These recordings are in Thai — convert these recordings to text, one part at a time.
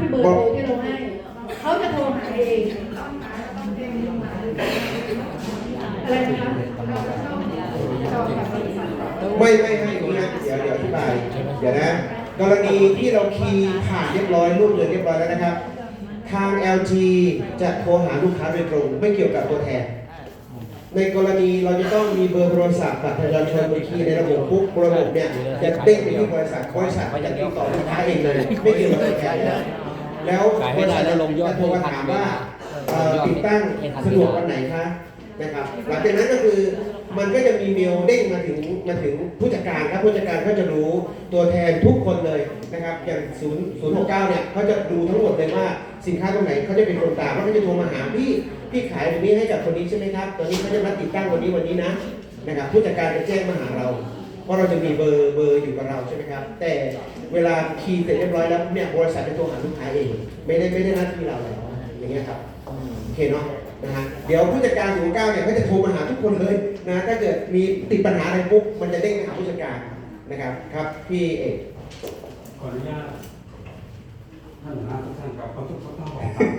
ที่เบอร์โทรที่เราให้เขาจะโทรหาเองอะไรนะคะไม่ไม่ให้อย่างนี้นะเดี๋ยวเดี๋ยวอธิบายเดี๋ยวนะ กรณีที่เราคีย์ผ่านเรียบร้อยรูปเงินเรียบร้อยแล้วนะครับ ทาง LG จะโทรหาลูกค้าโดยตรง ไม่เกี่ยวกับตัวแทนในกรณีเราจะต้องมีเบอร์โทรศัพท์บัตรประชาชนบนคีย์ในระบบปุ๊บระบบเนี่ยจะเด้งไปที่บริษัทบริษัทจะติดต่อลูกค้าเองเลยไม่เกี่ยวกับตัวแทน นะแล้วบริษัทจะโทรมาถามว่าเอ่อติดตั้งสะดวกวันไหนคะนะครับหลังจากนั้นก็คือมันก็จะมีเมลเด้งมาถึงมาถึงผู้จัดการครับผู้จัดการก็จะรู้ตัวแทนทุกคนเลยนะครับอย่าง0 0 6 9เนี่ยเขาจะดูทั้งหมดเลยว่าสินค้าตรงไหนเขาจะเป็นคนตามแล้วเขาจะโทรมาหาพี่พี่ขายตรงนี้ให้กับคนนี้ใช่ไหมครับตอนนี้เขาจะมาติดตั้งวันนี้วันนี้นะนะครับผู้จัดการจะแจ้งมาหาเราเพ ราะเราจะมีเบอร์เบอร์อยู่กับเราใช่ไหมครับ แต่เวลาคีย์เสร็จเรียบร้อยแล้วเนี่ยบริษัทจะโทรหาลูกค้าเอง ไม่ได้ไม่ได้หน้าที่เราแล้วอย่างเงี้ยครับโอเคเนาะนะฮะเดี๋ยวผู้จัดการศูนย์เก้าเนี่ยเขาจะโทรมาหาทุกคนเลยนะถ้าเกิดมีติดปัญหาอะไรปุ๊บมันจะเด้งไปหาผู้จัดการนะครับครับพี่เอกขออนุญาตท่านหัวหน้าทุกท่านครับขอทุกท่านของครับ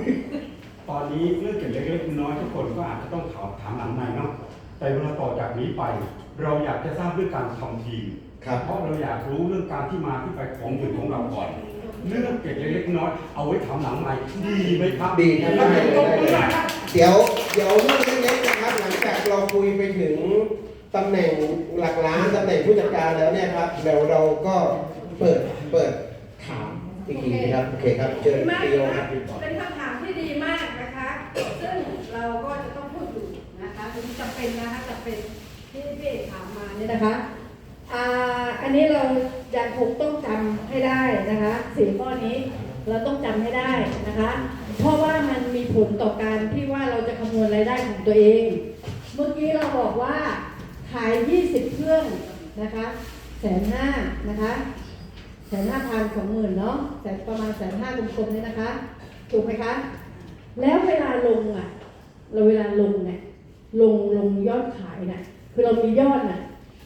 ตอนนี้เรื่องเกี่ยวกับเล็กๆน้อยๆทุกคนก็อาจจะต้องถามถามหลังในเนาะ แต่เวลาต่อจากนี้ไป เราอยากจะทราบเรื่องการทำทีมครับ เพราะเราอยากรู้เรื่องการที่มาที่ไปของเงินของเราก่อน เรื่องเก็บเล็กๆน้อยๆเอาไว้ทำหลังใหม่ดีไหมครับดีครับ แล้วได้เห็นเลยตรงได้นี้เลยนะ เดี๋ยวเดี๋ยวเรื่องเล็กๆนะครับ หลังจากเราคุยไปถึงตำแหน่งหลักล้านตำแหน่งผู้จัดการแล้วเนี่ยครับเดี๋ยวเราก็เปิดเปิดถามอีกทีนะครับโอเคครับเชิญดีมากพี่โยนะคคะรับ เป็นคำถามที่ดีมากนะคะ ซึ่งเราก็จะต้องพูดอยู่ นะคะถึงจำเป็นนะคะจำเป็นที่พี่เอกถามมาเนี่ยนะคะอ่าอันนี้เรายังคงต้องจำให้ได้นะคะสี่ข้อนี้เราต้องจำให้ได้นะคะ เพราะว่ามันมีผลต่อการที่ว่าเราจะคำนวณรายได้ของตัวเอง เมื่อกี้เราบอกว่าขาย 20 เครื่องนะคะแสนห้านะคะแสนห้าพันสองหมื่นเนาะแสนประมาณแสนห้ากลมๆเนี่ยนะคะ ถูกไหมคะ แล้วเวลาลงอะ เราเวลาลงเนี่ย ลงลงยอดขายน่ะคือเรามียอดน่ะ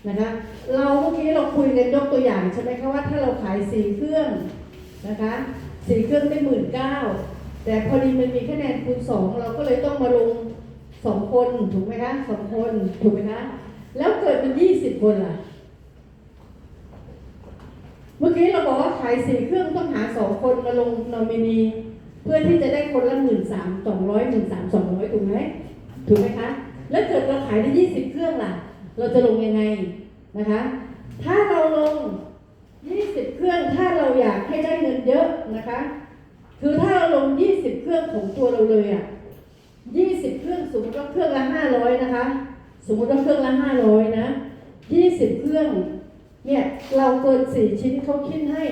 นะคะเราเมื่อกี้เราคุยกันยกตัวอย่างใช่ไหมคะว่าถ้าเราขายสี่เครื่องนะคะสี่เครื่องได้หมื่นเก้าแต่พอดีมันมีคะแนนคูณสองเราก็เลยต้องมาลงสองคนถูกไหมคะสองคนถูกไหมคะแล้วเกิดเป็นยี่สิบคนล่ะ เมื่อกี้เราบอกว่าขายสี่เครื่องต้องหาสองคนมาลงนอมินี เพื่อที่จะได้คนละหมื่นสามสองร้อยหมื่นสามสองร้อยถูกไหมถูกไหมคะ แล้วเกิดเราขายได้ยี่สิบเครื่องล่ะ เราจะลงยังไงนะคะ ถ้าเราลงยี่สิบเครื่องถ้าเราอยากให้ได้เงินเยอะนะคะ คือถ้าเราลงยี่สิบเครื่องของตัวเราเลยอะยี่สิบเครื่องสมมติว่าเครื่องละห้าร้อยนะคะ สมมติว่าเครื่องละห้าร้อยนะยี่สิบเครื่องเนี่ยเราเกินสี่ชิ้นเขาคิดให้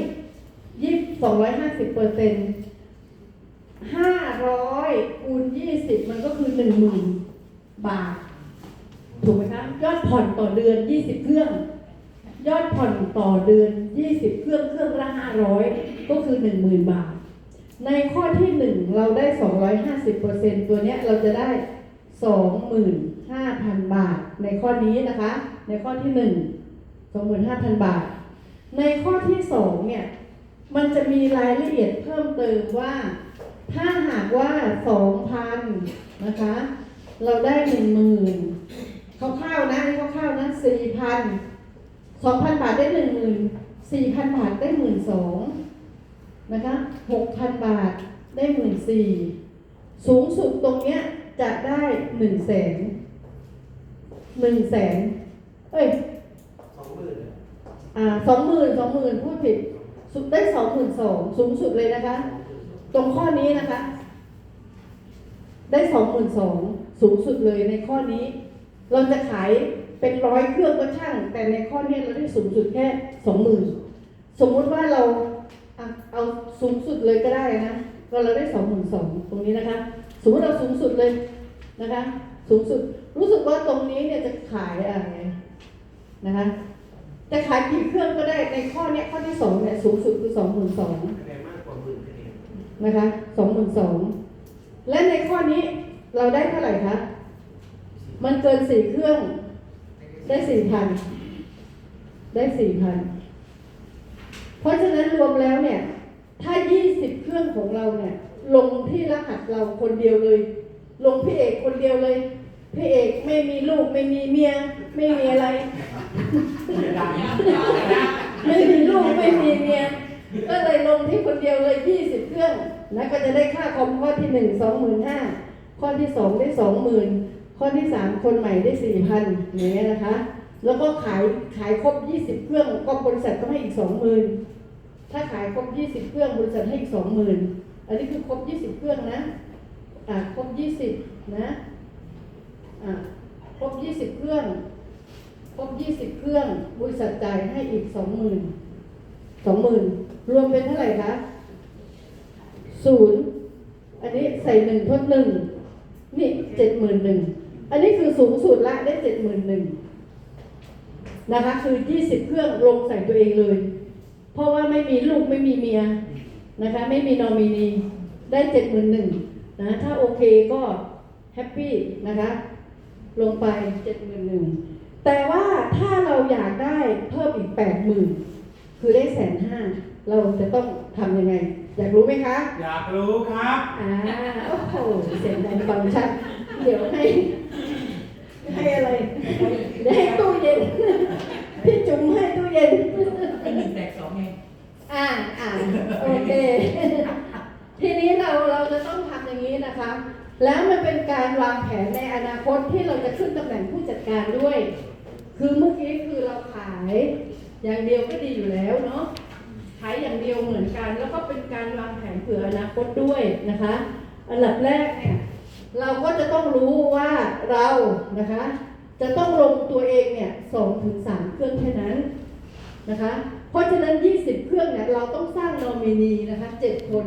ยี่สองร้อยห้าสิบเปอร์เซ็นต์ห้าร้อยคูณยี่สิบมันก็คือหนึ่งหมื่น บาท ถูกไหมคะยอดผ่อนต่อเดือนยี่สิบเครื่อง ยอดผ่อนต่อเดือนยี่สิบเครื่องเครื่องละห้าร้อยก็คือหนึ่งหมื่นบาท ในข้อที่หนึ่งเราได้สองร้อยห้าสิบเปอร์เซ็นต์ตัวเนี้ยเราจะได้สองหมื่นห้าพันบาท ในข้อนี้นะคะ ในข้อที่หนึ่ง25,000 บาท ในข้อที่ 2 เนี่ยมันจะมีรายละเอียดเพิ่มเติมว่า ถ้าหากว่า 2,000 นะคะ เราได้10,000คร่าวๆนะนี่คร่าวๆนะ4,000 2,000บาทได้10,000 4,000บาทได้12,000นะคะ6,000บาทได้14,000สูงสุดตรงเนี้ยจะได้1 0 0 0 0 0 1 0 0 0 0 0เอ้ยอ่าสองหมื่นสองหมื่นพูดผิดสุดได้สองหมื่นสองสูงสุดเลยนะคะ ตรงข้อนี้นะคะ ได้สองหมื่นสอง สูงสุดเลยในข้อนี้ เราจะขายเป็นร้อยเครื่องก็ช่าง แต่ในข้อนี้เราได้สูงสุดแค่สองหมื่นสมมุติว่าเราอะเอาสูงสุดเลยก็ได้นะก็เราได้สองหมื่นสองตรงนี้นะคะ สมมติเราสูงสุดเลยนะคะ สูงสุดรู้สึกว่าตรงนี้เนี่ยจะขายอะไรนะคะจะขายกี่เครื่องก็ได้ในข้อเนี้ยข้อที่สองเนี่ยสูงสุดคือสองหมื่นสองคะแนนมากกว่าหมื่นคะแนนนะคะสองหมื่นสองและในข้อนี้ เราได้เท่าไหร่คะ มันเกินสี่เครื่อง ได้สี่พัน ได้สี่พัน เพราะฉะนั้นรวมแล้วเนี่ย ถ้ายี่สิบเครื่องของเราเนี่ย ลงที่รหัสเราคนเดียวเลย ลงพี่เอกคนเดียวเลย พี่เอกไม่มีลูกไม่มีเมีย ไม่มีอะไร ไม่มีลูกไม่มีเมีย ก็เลยลงที่คนเดียวเลยยี่สิบเครื่องนะก็จะได้ค่าคอมข้อที่หนึ่งสองหมื่นห้า ข้อที่สองได้สองหมื่นข้อที่สามคนใหม่ได้สี่พันอย่างเงี้ยนะคะ แล้วก็ขายขายครบยี่สิบเครื่องก็บริษัทก็ให้อีกสองหมื่นถ้าขายครบยี่สิบเครื่องบริษัทให้อีกสองหมื่นอันนี้คือครบยี่สิบเครื่องนะอ่าครบยี่สิบนะอ่าครบยี่สิบเครื่องครบยี่สิบเครื่องบริษัทจ่ายให้อีกสองหมื่นสองหมื่นรวมเป็นเท่าไหร่คะศูนย์อันนี้ใส่หนึ่งทดหนึ่ง นี่เจ็ดหมื่นหนึ่งอันนี้คือสูงสุดละได้เจ็ดหมื่นหนึ่งนะคะคือยี่สิบเครื่องลงใส่ตัวเองเลย เพราะว่าไม่มีลูกไม่มีเมียนะคะ ไม่มีนอมินีได้เจ็ดหมื่นหนึ่งนะถ้าโอเคก็แฮปปี้นะคะลงไปเจ็ดหมื่นหนึ่งแต่ว่าถ้าเราอยากได้เพิ่มอีกแปดหมื่นคือได้แสนห้าเราจะต้องทำยังไง อยากรู้ไหมคะ อยากรู้ครับอ่า โอ้โห เสียงดังฟังชัด เดี๋ยวให้ ให้อะไรเดี๋ยวให้ตู้เย็น พี่จุ๋มให้ตู้เย็น เป็นหนึ่งแตกสองไงอ่า อ่า โอเค ทีนี้เราเราจะต้องทำอย่างนี้นะคะ แล้วมันเป็นการวางแผนในอนาคตที่เราจะขึ้นตำแหน่งผู้จัดการด้วย คือเมื่อกี้คือเราขาย อย่างเดียวก็ดีอยู่แล้วเนาะขายอย่างเดียวเหมือนกัน แล้วก็เป็นการวางแผนเผื่ออนาคตด้วยนะคะ อันดับแรกเนี่ยเราก็จะต้องรู้ว่าเรานะคะ จะต้องลงตัวเองเนี่ยสองถึงสามเครื่องแค่นั้นนะคะ เพราะฉะนั้น 20 เครื่องเนี่ยเราต้องสร้างนอมินีนะคะ7คน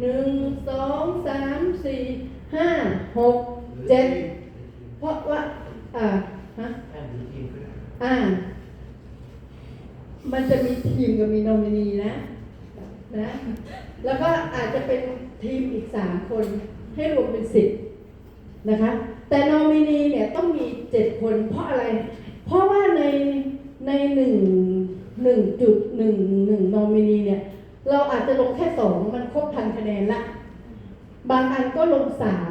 1 2 3 4 5 6 7เพราะว่า อ่าฮะอ่า มันจะมีทีมกับมีนมินีนะนะ แล้วก็อาจจะเป็นทีมอีก3คนให้รวมเป็น10นะคะ แต่นมินีเนี่ยต้องมี7คนเพราะอะไร เพราะว่าในในหนึ่งหนึ่งจุดหนึ่งหนึ่งนมินีเนี่ย เราอาจจะลงแค่สองมันครบพันคะแนนละ บางอันก็ลงสาม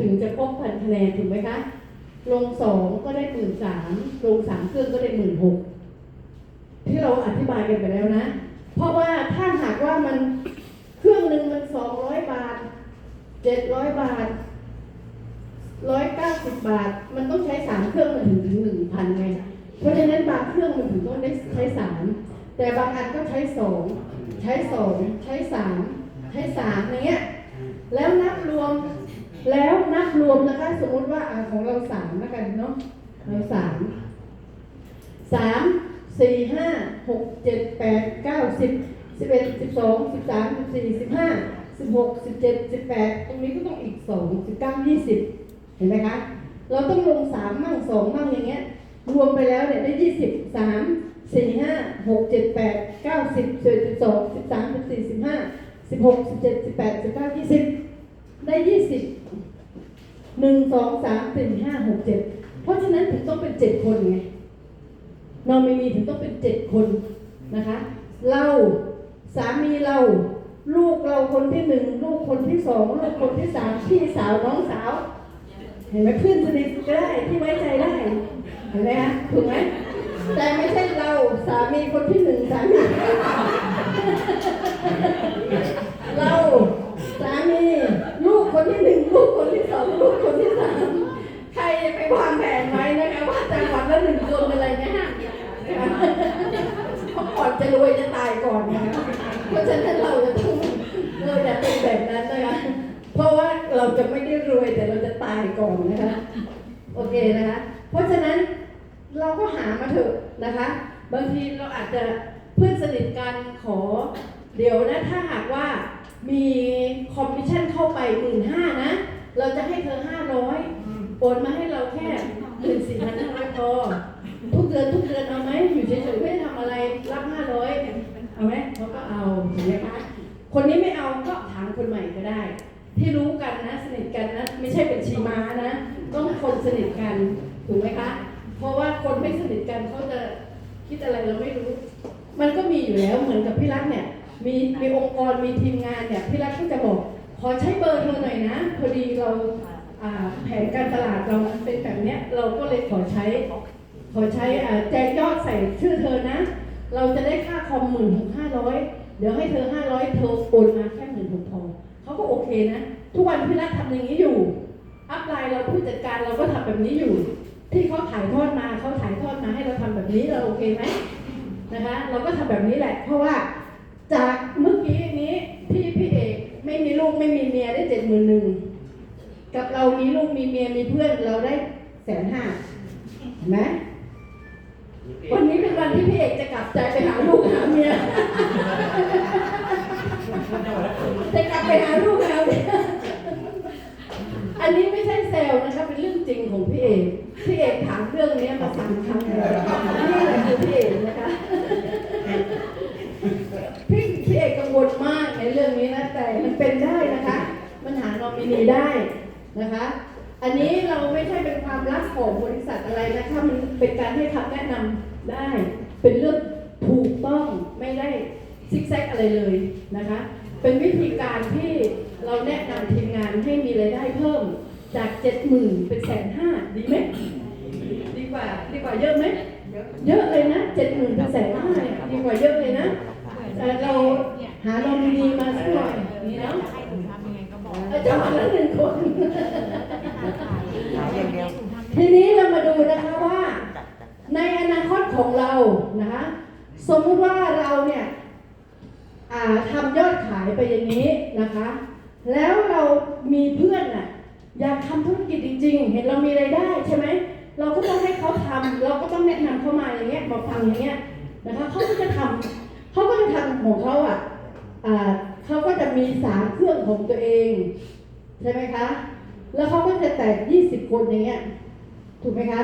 ถึงจะครบพันคะแนนถูกไหมคะ ลงสองก็ได้หมื่นสามลงสามเครื่องก็ได้หมื่นหก ที่เราอธิบายกันไปแล้วนะ เพราะว่าถ้าหากว่ามันเครื่องหนึ่งมันสองร้อยบาทเจ็ดร้อยบาทร้อยเก้าสิบบาท มันต้องใช้สามเครื่องมันถึงถึงหนึ่งพันไงเพราะฉะนั้นบางเครื่องมันถึงต้องได้ใช้สามแต่บางอันก็ใช้สองใช้สองใช้สามใช้สามเงี้ยแล้วนับรวมแล้วนับรวมนะคะ สมมติว่าอ่าของเราสามแล้วกันเนาะเราสามสาม สี่ห้าหกเจ็ดแปดเก้าสิบสิบเอ็ดสิบสองสิบสามสิบสี่สิบห้าสิบหกสิบเจ็ดสิบแปดตรงนี้ก็ต้องอีกสองสิบเก้ายี่สิบเห็นไหมคะ เราต้องลงสามมั่งสองมั่งอย่างเงี้ย รวมไปแล้วเนี่ยได้ยี่สิบสามสี่ห้าหกเจ็ดแปดเก้าสิบสิบเอ็ดสิบสองสิบสามสิบสี่สิบห้าสิบหกสิบเจ็ดสิบแปดสิบเก้ายี่สิบได้ยี่สิบหนึ่งสองสามสี่ห้าหกเจ็ดเพราะฉะนั้นถึงต้องเป็นเจ็ดคนไง นอมินีถึงต้องเป็นเจ็ดคนนะคะ เราสามีเรา ลูกเราคนที่หนึ่งลูกคนที่สองลูกคนที่สามพี่สาวน้องสาว เห็นไหมเพื่อนสนิทก็ได้ที่ไว้ใจได้เห็นไหมคะถูกไหมแต่ไม่ใช่เราสามีคนที่หนึ่งสามีเราสามีลูกคนที่หนึ่งลูกคนที่สองลูกคนที่สามใครไปวางแผนไว้นะคะว่าจังหวัดละหนึ่งคนอะไรเนะฮะเพราะก่อน จะรวยจะตายก่อนนะคะเพราะฉะนั้นเราจะต้องเราอย่าเป็นแบบนั้นนะคะ เพราะว่าเราจะไม่ได้รวยแต่เราจะตายก่อนนะคะ โอเคนะคะ เพราะฉะนั้นเราก็หามาเถอะนะคะ บางทีเราอาจจะเพื่อนสนิทกันขอ เดี๋ยวนะถ้าหากว่ามีคอมมิชชั่นเข้าไปหมื่นห้านะ เราจะให้เธอห้าร้อยโอนมาให้เราแค่หมื่นสี่พันห้าร้อยพอทุกเดือนทุกเดือนเอาไหมอยู่เฉย คนนี้ไม่เอาก็ถามคนใหม่ก็ได้ ที่รู้กันนะสนิทกันนะไม่ใช่เป็นชีม้านะ ต้องคนสนิทกันถูกไหมคะ เพราะว่าคนไม่สนิทกันเขาจะคิดอะไรเราไม่รู้ มันก็มีอยู่แล้วเหมือนกับพี่รักเนี่ย มีมีองค์กรมีทีมงานเนี่ยพี่รัฐก็จะบอก ขอใช้เบอร์เธอหน่อยนะ พอดีเราแผนการตลาดเรามันเป็นแบบเนี้ยเราก็เลยขอใช้ขอใช้แจ้งยอดใส่ชื่อเธอนะ เราจะได้ค่าคอมหมื่นหกห้าร้อย ดี๋ยวให้เธอห้าร้อยเธอโอนมาแค่หมื่นหกพอเขาก็โอเคนะ ทุกวันพี่รัฐทำอย่างนี้อยู่ อัพไลน์เราผู้จัดการเราก็ทำแบบนี้อยู่ ที่เขาถ่ายทอดมาเขาถ่ายทอดมาให้เราทำแบบนี้เราโอเคไหมนะคะ เราก็ทำแบบนี้แหละ เพราะว่าจากเมื่อกี้นี้ที่พี่เอกไม่มีลูกไม่มีเมียได้เจ็ดหมื่นหนึ่งกับเรามีลูกมีเมียมีเพื่อนเราได้แสนห้าเห็นไหม วันนี้เป็นวันที่พี่เอกจะกลับใจไปหาลูกหาเมียจะกลับไปหาลูกหาเมียอันนี้ไม่ใช่เซลนะคะเป็นเรื่องจริงของพี่เอกพี่เอกถามเรื่องนี้มาสามครั้งแล้วนี่แหละคือพี่เอกนะคะพี่พี่เอกกังวลมากในเรื่องนี้นะแต่มันเป็นได้นะคะ มันหานอมินีได้นะคะ อันนี้เราไม่ใช่เป็นความลับของบริษัทอะไรนะคะมันเป็นการให้คำแนะนำได้ เป็นเรื่องถูกต้องไม่ได้ซิกแซกอะไรเลยนะคะ เป็นวิธีการที่เราแนะนำทีมงานให้มีรายได้เพิ่มจากเจ็ดหมื่นเป็นแสนห้าดีไหมดีกว่าดีกว่าเยอะไหมเยอะเลยนะเจ็ดหมื่นเป็นแสนห้าเนี่ยดีกว่าเยอะเลยนะเอ่อเราหาโนมินีมาสักหน่อยนี่เนาะ ให้หนูทำยังไงก็บอกเออจะมาละหนึ่งคนทีนี้เรามาดูนะคะว่า ในอนาคตของเรานะคะสมมุติว่าเราเนี่ยทำยอดขายไปอย่างนี้นะคะ แล้วเรามีเพื่อนน่ะอยากทำธุรกิจจริง ๆ เห็นเรามีรายได้ใช่ไหมเราก็ต้องให้เขาทำเราก็ต้องแนะนำเขามาอย่างเงี้ยมาฟังอย่างเงี้ยนะคะเขาก็จะทำเขาก็จะทำของเขาอะอ่า เขาก็จะมีสามเครื่องของตัวเอง ใช่ไหมคะ แล้วเขาก็จะแตก20คนอย่างเงี้ย ถูกไหมคะ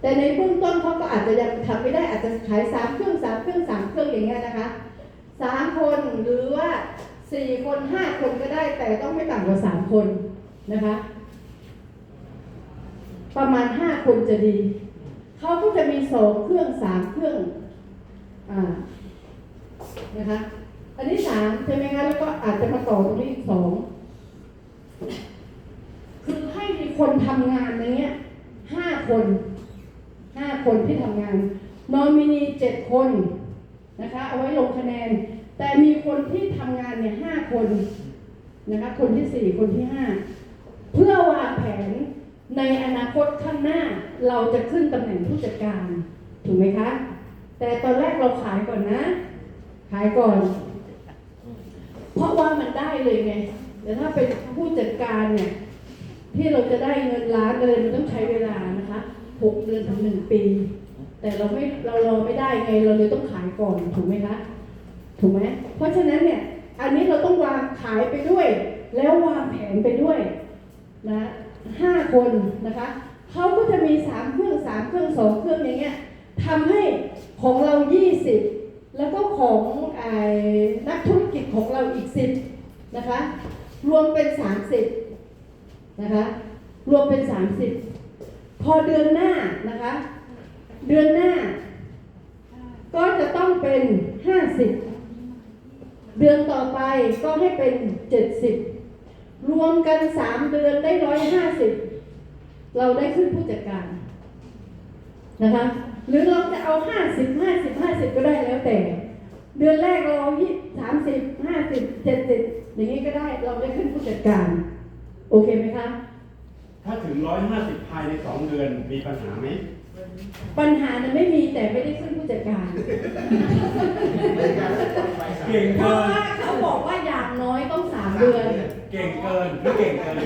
แต่ในเบื้องต้นเขาก็อาจจะยังทำไม่ได้อาจจะขายสามเครื่องสามเครื่องสามเครื่องอย่างเงี้ยนะคะสามคนหรือว่าสี่คนห้าคนก็ได้ แต่ต้องไม่ต่ำกว่าสามคนนะคะ ประมาณห้าคนจะดี เขาก็จะมีสองเครื่องสามเครื่องอ่านะคะ อันนี้สามใช่ไหมคะแล้วก็อาจจะมาต่อตรงนี้อีกสองคือให้มีคนทำงานในเนี้ยห้าคนห้าคนที่ทำงานนอมินีเจ็ดคนนะคะเอาไว้ลงคะแนน แต่มีคนที่ทำงานเนี่ยห้าคนนะคะคนที่สี่คนที่ห้าเพื่อวางแผนในอนาคตข้างหน้าเราจะขึ้นตำแหน่งผู้จัดการ ถูกไหมคะ แต่ตอนแรกเราขายก่อนนะ ขายก่อน เพราะว่ามันได้เลยไง แต่ถ้าเป็นผู้จัดการเนี่ย ที่เราจะได้เงินล้านเลยมันต้องใช้เวลานะคะหกเดือนถึงหนึ่งปี แต่เราไม่เรารอไม่ได้ไงเราเลยต้องขายก่อนถูกไหมคะถูกไหมเพราะฉะนั้นเนี่ยอันนี้เราต้องวางขายไปด้วย แล้ววางแผนไปด้วยนะห้าคนนะคะเขาก็จะมีสามเครื่องสามเครื่องสองเครื่องอย่างเงี้ยทำให้ของเรา20 แล้วก็ของอนักธุรกิจของเราอีก 10 นะคะ รวมเป็น 30 นะคะ รวมเป็น 30 พอเดือนหน้านะคะ เดือนหน้า ก็จะต้องเป็น 50 เดือนต่อไปก็ให้เป็น 70 รวมกัน 3 เดือนได้ 150 เราได้ขึ้นผู้จัดการนะคะ หรือเราจะเอา50 50 50ก็ได้แล้วแต่ เดือนแรกเราเอายี่สามสิบห้าสิบเจ็ดสิบอย่างนี้ก็ได้เราได้ขึ้นผู้จัดการ โอเคไหมคะ ถ้าถึงร้อยห้าสิบภายในสองเดือนมีปัญหาไหมปัญหานั้นไม่มีแต่ไม่ได้ขึ้นผู้จัดการ เก่งเพเกิราะน ว่าเขาบอกว่าอย่างน้อยต้องสามเดือน เก่งเกินหรือเก่งเกิน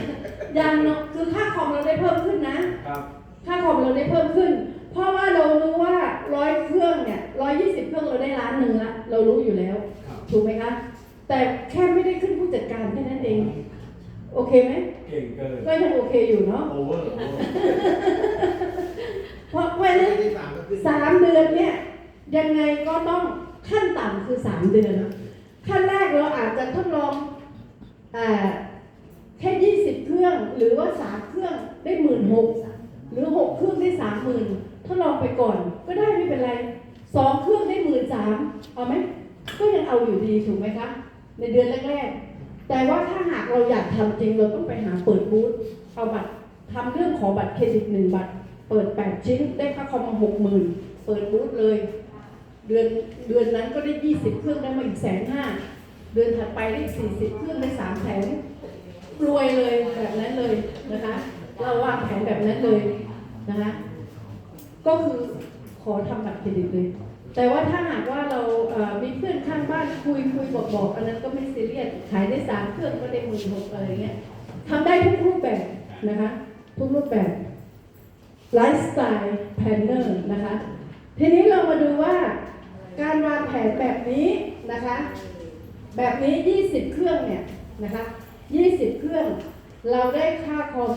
อย่างน้อยคือค่าคอมเราได้เพิ่มขึ้นนะ ครับ ค่าคอมเราได้เพิ่มขึ้น เพราะว่าเรารู้ว่าร้อยเครื่องเนี่ยร้อยยี่สิบเครื่องเราได้ล้านหนึ่งละเรารู้อยู่แล้วครับถูกไหมคะ แต่แค่ไม่ได้ขึ้นผู้จัดการแค่นั้นเอง โอเคไหมเก่งเกินก็ยังโอเคอยู่เนาะโอเวอร์โอเวอร์เพราะเพราะฉะนั้นสามเดือนเนี่ยยังไงก็ต้องขั้นต่ำคือสามเดือนขั้นแรกเราอาจจะทดลองอ่าแค่ยี่สิบเครื่องหรือว่าสามเครื่องได้หมื่นหกหรือหกเครื่องได้สามหมื่น ทดลองไปก่อน ก็ได้ไม่เป็นไรสองเครื่องได้หมื่นสามเอาไหมก็ยังเอาอยู่ดีถูกไหมคะ ในเดือนแรกๆ แต่ว่าถ้าหากเราอยากทำจริงเราต้องไปหาเปิดบูธเอาบัตรทำเรื่องขอบัตรเครดิตหนึ่งบัตร เปิด8ชิ้นได้ค่าคอมมาหกหมื่นเปิดบูธเลย เดือนเดือนนั้นก็ได้20เครื่องได้มาอีกแสนห้าเดือนถัดไปได้40เครื่องได้สามแสนรวยเลยแบบนั้นเลยนะคะ เราวางแผนแบบนั้นเลยนะคะ ก็คือขอทำบัตรเครดิตเลย แต่ว่าถ้าหากว่าเรามีเพื่อนข้างบ้านคุยคุยบอกบอกอันนั้นก็ไม่ซีเรียสขายได้สามเครื่องก็ได้หมื่นหกอะไรเงี้ยทำได้ทุกรูปแบบนะคะ ทุกรูปแบบไลฟ์สไตล์แพนเนอร์นะคะ ทีนี้เรามาดูว่าการวางแผนแบบนี้นะคะ แบบนี้ 20 เครื่องเนี่ยนะคะ 20 เครื่อง เราได้ค่าคอม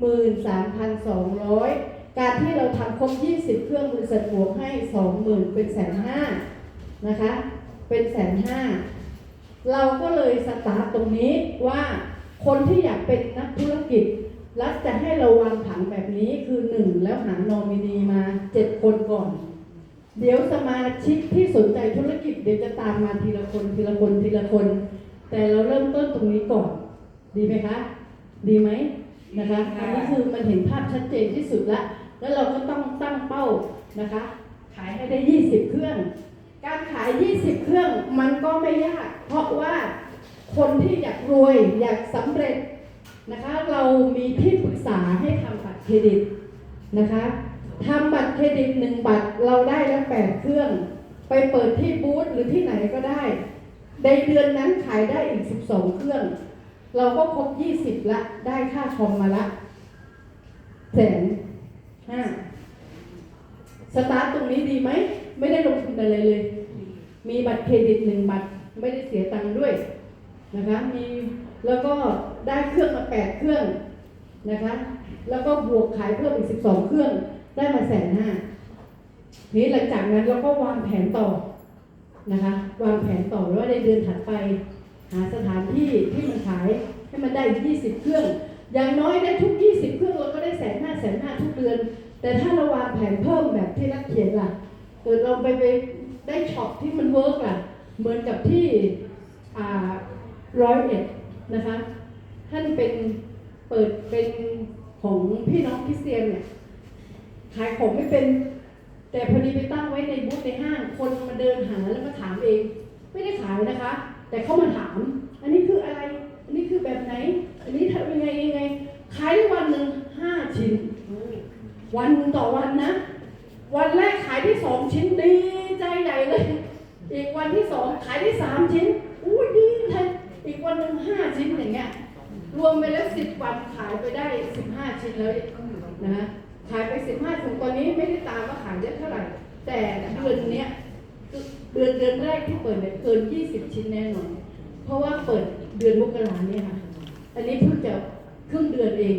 13,200 การที่เราทำครบ 20 เครื่องบริษัทบวกให้ 20,000 เป็นแสนห้านะคะ เป็นแสนห้าเราก็เลยสตาร์ทตรงนี้ว่าคนที่อยากเป็นนักธุรกิจรัฐจะให้เราวางผังแบบนี้คือ 1 แล้วหานอมินีมา 7 คนก่อน เดี๋ยวสมาชิกที่สนใจธุรกิจเดี๋ยวจะตามมาทีละคนทีละคนทีละคน แต่เราเริ่มต้นตรงนี้ก่อน ดีไหมคะ ดีไหมนะคะอันนี้คือมันเห็นภาพชัดเจนที่สุดละ แล้วเราก็ต้องตั้งเป้านะคะ ขายให้ได้ 20 เครื่อง การขาย 20 เครื่องมันก็ไม่ยาก เพราะว่าคนที่อยากรวยอยากสำเร็จนะคะ เรามีที่ปรึกษาให้ทำบัตรเครดิตนะคะทำบัตรเครดิตหนึ่งบัตรเราได้แล้วแปดเครื่อง ไปเปิดที่บูธหรือที่ไหนก็ได้ ในเดือนนั้นขายได้อีก 12 เครื่อง เราก็ครบ 20 ละ ได้ค่าคอมมาละแสน ห้าสตาร์ทตรงนี้ดีไหม ไม่ได้ลงทุนอะไรเลย มีบัตรเครดิตหนึ่งบัตรไม่ได้เสียตังค์ด้วยนะคะมีแล้วก็ได้เครื่องมาแปดเครื่องนะคะ แล้วก็บวกขายเพิ่มอีก12เครื่อง ได้มาแสนห้านี้หลังจากนั้นเราก็วางแผนต่อนะคะ วางแผนต่อว่าในเดือนถัดไป หาสถานที่ที่มันขายให้มันได้20เครื่อง อย่างน้อยได้ทุก 20 เครื่องเราก็ได้แสนห้าแสนห้าทุกเดือน แต่ถ้าเราวางแผนเพิ่มแบบที่นักเขียนล่ะเกิดเราไปไปได้ช็อปที่มันเวิร์กล่ะ เหมือนกับที่ร้อยเอ็ดนะคะ ท่านเป็นเปิดเป็นของพี่น้องคริสเตียนเนี่ยขายของไม่เป็น แต่พอดีไปตั้งไว้ในบูธในห้าง คนมาเดินหาแล้วมาถามเอง ไม่ได้ขายนะคะ แต่เขามาถาม อันนี้คืออะไร อันนี้คือแบบไหน นนี้ทำยังไงยังไง ขายได้วันหนึ่งห้าชิ้น วันหนึ่งต่อวันนะ วันแรกขายที่สองชิ้นดีใจใหญ่เลย อีกวันที่สองขายที่สามชิ้นอู้ดีเลยอีกวันหนึ่งห้าชิ้นอย่างเงี้ย รวมไปแล้วสิบวันขายไปได้สิบห้าชิ้นเลยนะฮะขายไปสิบห้าถึงตอนนี้ไม่ได้ตามว่าขายได้เท่าไหร่ แต่เดือนเนี้ยเดือนเดือนแรกที่เปิดเนี่ยเกินยี่สิบชิ้นแน่นอน เพราะว่าเปิดเดือนมกราเนี่ยค่ะ อันนี้เพิ่งจะครึ่งเดือนเอง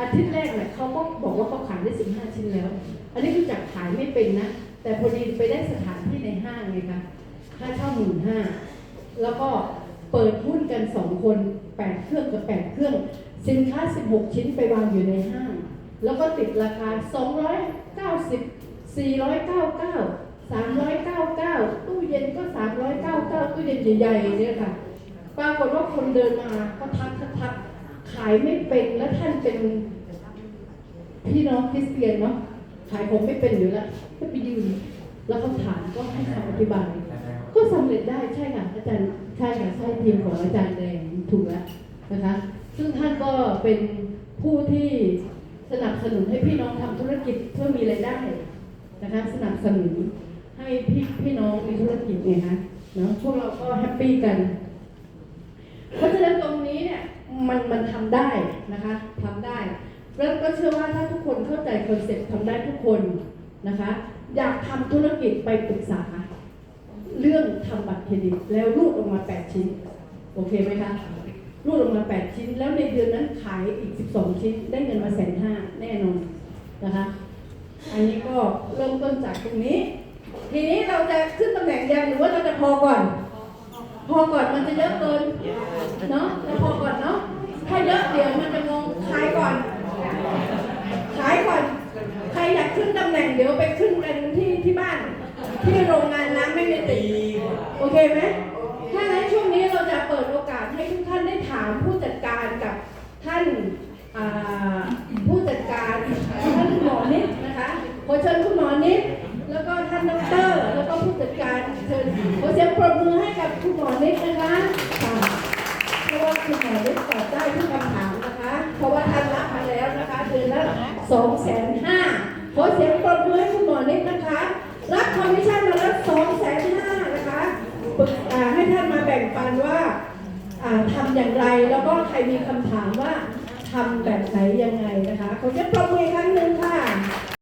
อาทิตย์แรกเนี่ยเขาก็บอกว่าเขาขายได้สิบห้าชิ้นแล้ว อันนี้คือจากขายไม่เป็นนะ แต่พอดีไปได้สถานที่ในห้างไงคะค่าเช่าหมื่นห้าแล้วก็เปิดหุ้นกันสองคนแปดเครื่องกับแปดเครื่อง สินค้า16ชิ้นไปวางอยู่ในห้าง แล้วก็ติดราคา290 499 399ตู้เย็นก็399ตู้เย็นใหญ่ๆเนี่ยค่ะปรากฏว่าคนเดินมาก็ทักายไม่เป็นแล้วท่านเป็นพี่น้องคริสเตียนเนาะขายของไม่เป็นอยู่แล้วก็ไปยืนแล้วคำถามก็ให้คำอธิบาย ก็สำเร็จได้ใช่ค่ะอาจารย์ใช่ค่ะใช่ทีมของอาจารย์แดงถูกแล้วนะคะ ซึ่งท่านก็เป็นผู้ที่สนับสนุนให้พี่น้องทำธุรกิจเพื่อมีรายได้นะคะสนับสนุนให้พี่พี่น้องมีธุรกิจไงคะเนาะพวกเราก็แฮปปี้กัน เพราะฉะนั้นตรงนี้เนี่ย มันมันทำได้นะคะทำได้แล้วก็เชื่อว่าถ้าทุกคนเข้าใจคอนเซ็ปต์ทำได้ทุกคนนะคะ อยากทำธุรกิจไปปรึกษา เรื่องทำบัตรเครดิตแล้วรูดออกมา 8 ชิ้น โอเคไหมคะรูดออกมา 8 ชิ้น แล้วในเดือนนั้นขายอีก 12 ชิ้น ได้เงินมาแสนห้าแน่นอนนะคะ อันนี้ก็เริ่มต้นจากตรงนี้ ทีนี้เราจะขึ้นตำแหน่งยังหรือว่าเราจะพอก่อน พอก่อนมันจะเยอะเกิน เนาะแล้วพอก่อนเนาะ ถ้าเยอะเดี๋ยวมันจะงงขายก่อน ขายก่อน ใครอยากขึ้นตำแหน่งเดี๋ยวไปขึ้นกันที่ที่บ้าน ที่โรงงานน้ำไม่มีติดแล้วก็ท่านดอกเตอรแล้วก็ผู้จัดการเชิญขอเสียงปรบมือให้ กับคุณหมอนิดนะคะคะเพราะว่าคุณหมอนิดตอบได้ทุกคำถามนะคะ เพราะว่าท่านรับมาแล้วนะคะเดือนละสองแสนห้าขอเสียงปรบมือให้คุณหมอเนิดนะคะ รับคอมมิชชั่นมาแล้วสองแสนห้านะคะปึกอ่าให้ท่านมาแบ่งปันว่าอ่าทำอย่างไรแล้วก็ใครมีคำถามว่าทำแบบไหนยังไงนะคะขอเสียงปรบมือครั้งหนึ่งค่ะ